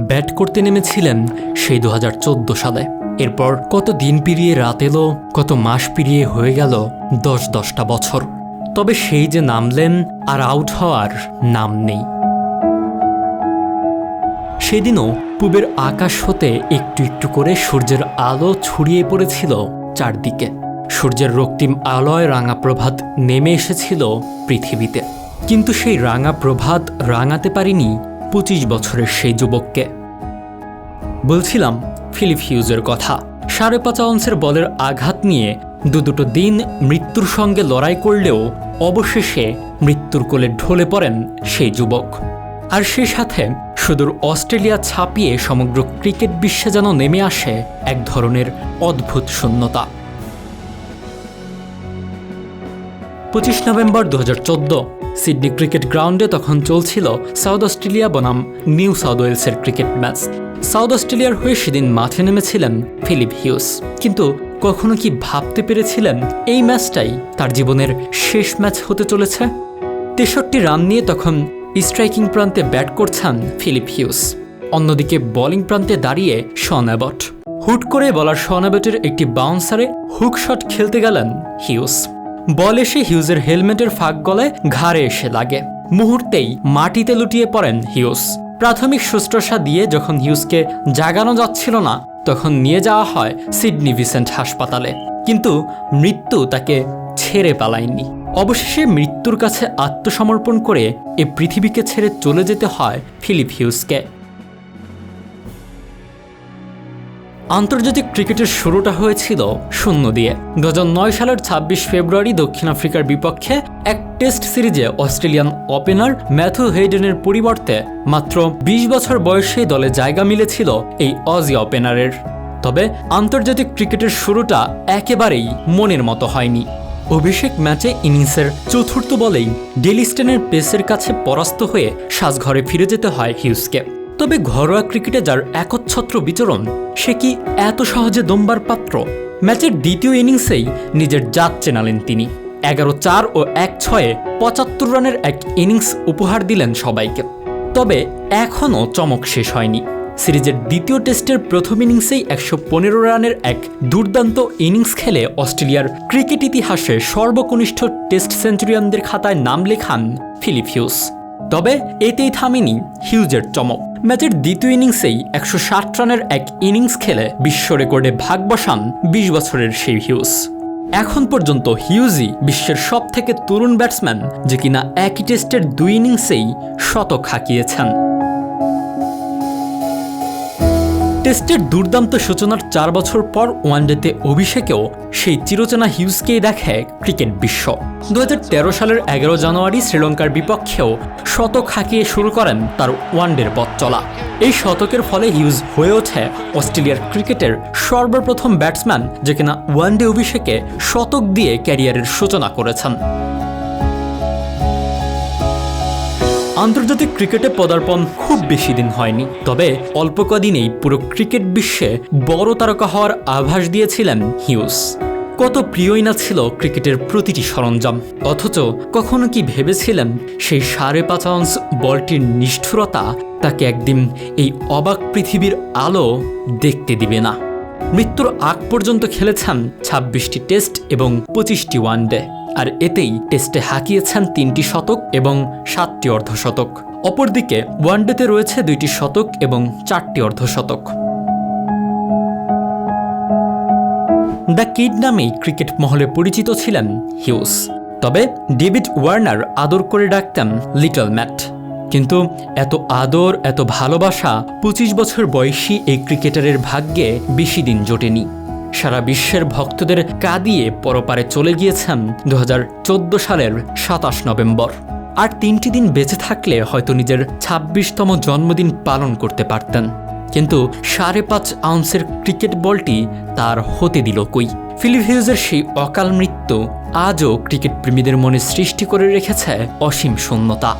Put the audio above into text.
Bat করতে নেমেছিলেন সেই দু হাজার চোদ্দ সালে। এরপর কত দিন পেরিয়ে রাত এলো, কত মাস পেরিয়ে হয়ে গেল, দশ দশটা বছর। তবে সেই যে নামলেন আর আউট হওয়ার নাম নেই। সেদিনও পূবের আকাশ হতে একটু একটু করে সূর্যের আলো ছড়িয়ে পড়েছিল চারদিকে। সূর্যের রক্তিম আলোয় রাঙা প্রভাত নেমে এসেছিল পৃথিবীতে। কিন্তু সেই রাঙা প্রভাত রাঙাতে পারিনি পঁচিশ বছরের সেই যুবককে। বলছিলাম ফিলিপ হিউজের কথা। সাড়ে পাঁচ আউন্সের বলের আঘাত নিয়ে দু দুটো দিন মৃত্যুর সঙ্গে লড়াই করলেও অবশেষে মৃত্যুর কোলে ঢলে পড়েন সেই যুবক। আর সে সাথে সুদূর অস্ট্রেলিয়া ছাপিয়ে সমগ্র ক্রিকেট বিশ্বে যেন নেমে আসে এক ধরনের অদ্ভুত শূন্যতা। পঁচিশ নভেম্বর দু হাজার চোদ্দ সিডনি ক্রিকেট গ্রাউন্ডে তখন চলছিল সাউথ অস্ট্রেলিয়া বনাম নিউ সাউথ ওয়েলসের ক্রিকেট ম্যাচ। সাউথ অস্ট্রেলিয়ার হয়ে সেদিন মাঠে নেমেছিলেন ফিলিপ হিউস। কিন্তু কখনো কি ভাবতে পেরেছিলেন এই ম্যাচটাই তার জীবনের শেষ ম্যাচ হতে চলেছে? তেষট্টি রান নিয়ে তখন স্ট্রাইকিং প্রান্তে ব্যাট করছেন ফিলিপ হিউস। অন্যদিকে বোলিং প্রান্তে দাঁড়িয়ে শন অ্যাবট। হুট করে বলার শন অ্যাবটের একটি বাউন্সারে হুক শট খেলতে গেলেন হিউস। বল এসে হিউজের হেলমেটের ফাঁক গলায় ঘাড়ে এসে লাগে। মুহূর্তেই মাটিতে লুটিয়ে পড়েন হিউজ। প্রাথমিক শুশ্রূষা দিয়ে যখন হিউজকে জাগানো যাচ্ছিল না, তখন নিয়ে যাওয়া হয় সিডনি ভিসেন্ট হাসপাতালে। কিন্তু মৃত্যু তাকে ছেড়ে পালায়নি। অবশেষে মৃত্যুর কাছে আত্মসমর্পণ করে এ পৃথিবীকে ছেড়ে চলে যেতে হয় ফিলিপ হিউজকে। আন্তর্জাতিক ক্রিকেটের শুরুটা হয়েছিল শূন্য দিয়ে। দু সালের ছাব্বিশ ফেব্রুয়ারি দক্ষিণ আফ্রিকার বিপক্ষে এক টেস্ট সিরিজে অস্ট্রেলিয়ান ওপেনার ম্যাথু হেইডেনের পরিবর্তে মাত্র ২০ বছর বয়সে দলে জায়গা মিলেছিল এই অজি ওপেনারের তবে আন্তর্জাতিক ক্রিকেটের শুরুটা একেবারেই মনের মতো হয়নি। অভিষেক ম্যাচে ইনিংসের চতুর্থ বলেই ডেলিস্টেনের পেসের কাছে পরাস্ত হয়ে সাজঘরে ফিরে যেতে হয় হিউজকে। তবে ঘরোয়া ক্রিকেটে যার একচ্ছত্র বিচরণ, সে কি এত সহজে দমবার পাত্র? ম্যাচের দ্বিতীয় ইনিংসেই নিজের জাত চেনালেন তিনি। এগারো চার ও এক ছয়ে পঁচাত্তর রানের এক ইনিংস উপহার দিলেন সবাইকে। তবে এখনও চমক শেষ হয়নি। সিরিজের দ্বিতীয় টেস্টের প্রথম ইনিংসেই একশো পনেরো রানের এক দুর্দান্ত ইনিংস খেলে অস্ট্রেলিয়ার ক্রিকেট ইতিহাসে সর্বকনিষ্ঠ টেস্ট সেঞ্চুরিয়ানদের খাতায় নাম লেখান ফিলিপ হিউস। তবে এতেই থামেনি হিউজের চমক। ম্যাচের দ্বিতীয় ইনিংসেই একশো ষাট রানের এক ইনিংস খেলে বিশ্ব রেকর্ডে ভাগ বসান বিশ বছরের সেই হিউজ। এখন পর্যন্ত হিউজি বিশ্বের সব থেকে তরুণ ব্যাটসম্যান যে কিনা একই টেস্টের দুই ইনিংসেই শতক হাঁকিয়েছেন। টেস্টের দুর্দান্ত সূচনার চার বছর পর ওয়ানডেতে অভিষেকেও সেই চিরচেনা হিউজকেই দেখে ক্রিকেট বিশ্ব। দু হাজার তেরো সালের এগারো জানুয়ারি শ্রীলঙ্কার বিপক্ষেও শতক হাঁকিয়ে শুরু করেন তার ওয়ানডের পথ চলা। এই শতকের ফলে হিউজ হয়ে ওঠে অস্ট্রেলিয়ার ক্রিকেটের সর্বপ্রথম ব্যাটসম্যান যে কিনা ওয়ানডে অভিষেকে শতক দিয়ে ক্যারিয়ারের সূচনা করেছেন। আন্তর্জাতিক ক্রিকেটে পদার্পণ খুব বেশি দিন হয়নি। তবে অল্প কদিনেই পুরো ক্রিকেট বিশ্বে বড় তারকা হওয়ার আভাস দিয়েছিলেন হিউজ। কত প্রিয়ই না ছিল ক্রিকেটের প্রতিটি সরঞ্জাম। অথচ কখনো কি ভেবেছিলেন সেই সাড়ে পাঁচ আউন্স বলটির নিষ্ঠুরতা তাকে একদিন এই অবাক পৃথিবীর আলো দেখতে দিবে না। মৃত্যুর আগ পর্যন্ত খেলেছেন ছাব্বিশটি টেস্ট এবং পঁচিশটি ওয়ানডে। আর এতেই টেস্টে হাঁকিয়েছেন তিনটি শতক এবং সাতটি অর্ধশতক। অপরদিকে ওয়ানডেতে রয়েছে দুইটি শতক এবং চারটি অর্ধশতক। দ্য কিড নামেই ক্রিকেট মহলে পরিচিত ছিলেন হিউস তবে ডেভিড ওয়ার্নার আদর করে ডাকতেন লিটল ম্যাট। কিন্তু এত আদর, এত ভালোবাসা পঁচিশ বছর বয়সী এই ক্রিকেটারের ভাগ্যে বেশি দিন জোটেনি। সারা বিশ্বের ভক্তদের কাঁদিয়ে পরপারে চলে গিয়েছেন দু হাজার চোদ্দ সালের সাতাশ নভেম্বর। আর তিনটি দিন বেঁচে থাকলে হয়তো নিজের ছাব্বিশতম জন্মদিন পালন করতে পারতেন। কিন্তু সাড়ে পাঁচ আউন্সের ক্রিকেট বলটি তার হতে দিল কই? ফিলিপ হিউজের সেই অকাল মৃত্যু আজও ক্রিকেট প্রেমীদের মনে সৃষ্টি করে রেখেছে অসীম শূন্যতা।